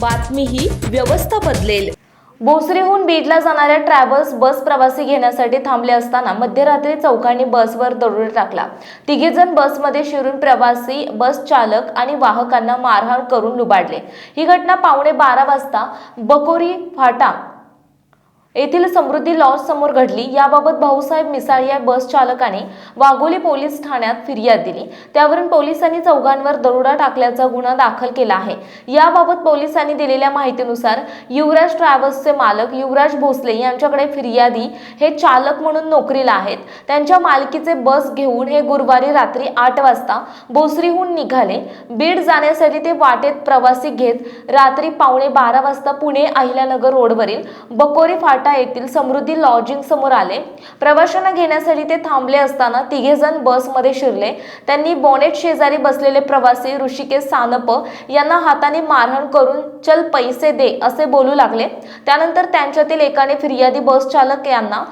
बातमी ही व्यवस्था बदलेल. भोसरीहून बीडला जाणाऱ्या ट्रॅव्हल्स बस प्रवासी घेण्यासाठी थांबले असताना मध्यरात्री चौकांनी बसवर दरोडा टाकला. तिघे जण बसमध्ये शिरून प्रवासी बस चालक आणि वाहकांना मारहाण करून लुबाडले. ही घटना पावणे बारा वाजता बकोरी फाटा येथील समृद्धी लॉज समोर घडली. याबाबत भाऊसाहेब मिसाळ या बस चालकाने वाघोली पोलीस ठाण्यात फिर्याद दिली. त्यावरून पोलिसांनी चौघांवर दरोडा टाकल्याचा गुन्हा दाखल केला आहे. याबाबत पोलिसांनी दिलेल्या माहितीनुसार युवराज ट्रॅव्हल्सचे मालक युवराज भोसले यांच्याकडे फिर्यादी हे चालक म्हणून नोकरीला आहेत. त्यांच्या मालकीचे बस घेऊन हे गुरुवारी रात्री आठ वाजता भोसरीहून निघाले. बीड जाण्यासाठी ते वाटेत प्रवासी घेत रात्री पावणे बारा वाजता पुणे अहिल्यानगर रोडवरील बकोरी फाट येथील समृद्धी लॉजिंग समोर आले. प्रवाशांना घेण्यासाठी ते थांबले असताना तिघे जण बसमध्ये शिरले. त्यांनी बॉनेट शेजारी बसलेले प्रवासी ऋषिकेश सानप यांना हाताने मारहाण करून चल पैसे दे असे बोलू लागले. त्यानंतर त्यांच्यातील एकाने फिर्यादी बस चालक यांना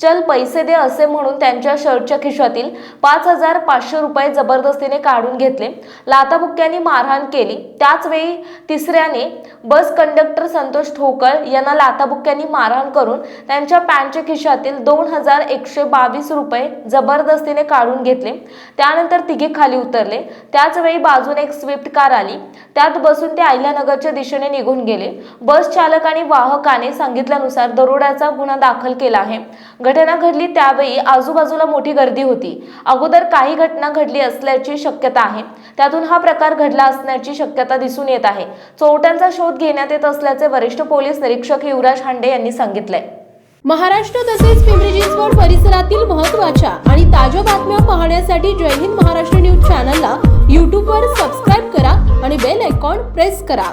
चल पैसे दे असे म्हणून त्यांच्या शर्टच्या खिशातील पाच हजार पाचशे रुपये जबरदस्तीने काढून घेतले. लाथाबुक्क्यांनी मारहाण केली. त्याचवेळी तिसऱ्याने बस कंडक्टर संतोष ठोकळ यांना लाथाबुक्क्यांनी मारहाण करून त्यांच्या पॅन्टच्या खिशातील दोन हजार एकशे बावीस रुपये जबरदस्तीने काढून घेतले. त्यानंतर तिघे खाली उतरले. त्याचवेळी बाजून बाजूने एक स्विफ्ट कार आली. त्यात बसून ते अहिल्यानगरच्या दिशेने निघून गेले. बस चालक आणि वाहकाने सांगितल्यानुसार दरोड्याचा गुन्हा दाखल केला आहे. घटना घडली त्यावेळी आजूबाजूला मोठी गर्दी होती. अगोदर काही घटना घडली असल्याची शक्यता आहे. त्यातून हा प्रकार घडला असण्याची शक्यता दिसून येत आहे. चोरट्यांचा शोध घेण्यात येत असल्याचे वरिष्ठ पोलीस निरीक्षक युवराज हांडे यांनी सांगितलंय. महाराष्ट्र तसेच पिंपरी चिंचवड परिसरातील महत्त्वाच्या आणि ताज्या बातम्या पाहण्यासाठी जय हिंद महाराष्ट्र न्यूज चॅनलला यूट्यूबवर सबस्क्राईब करा आणि बेल आयकॉन प्रेस करा.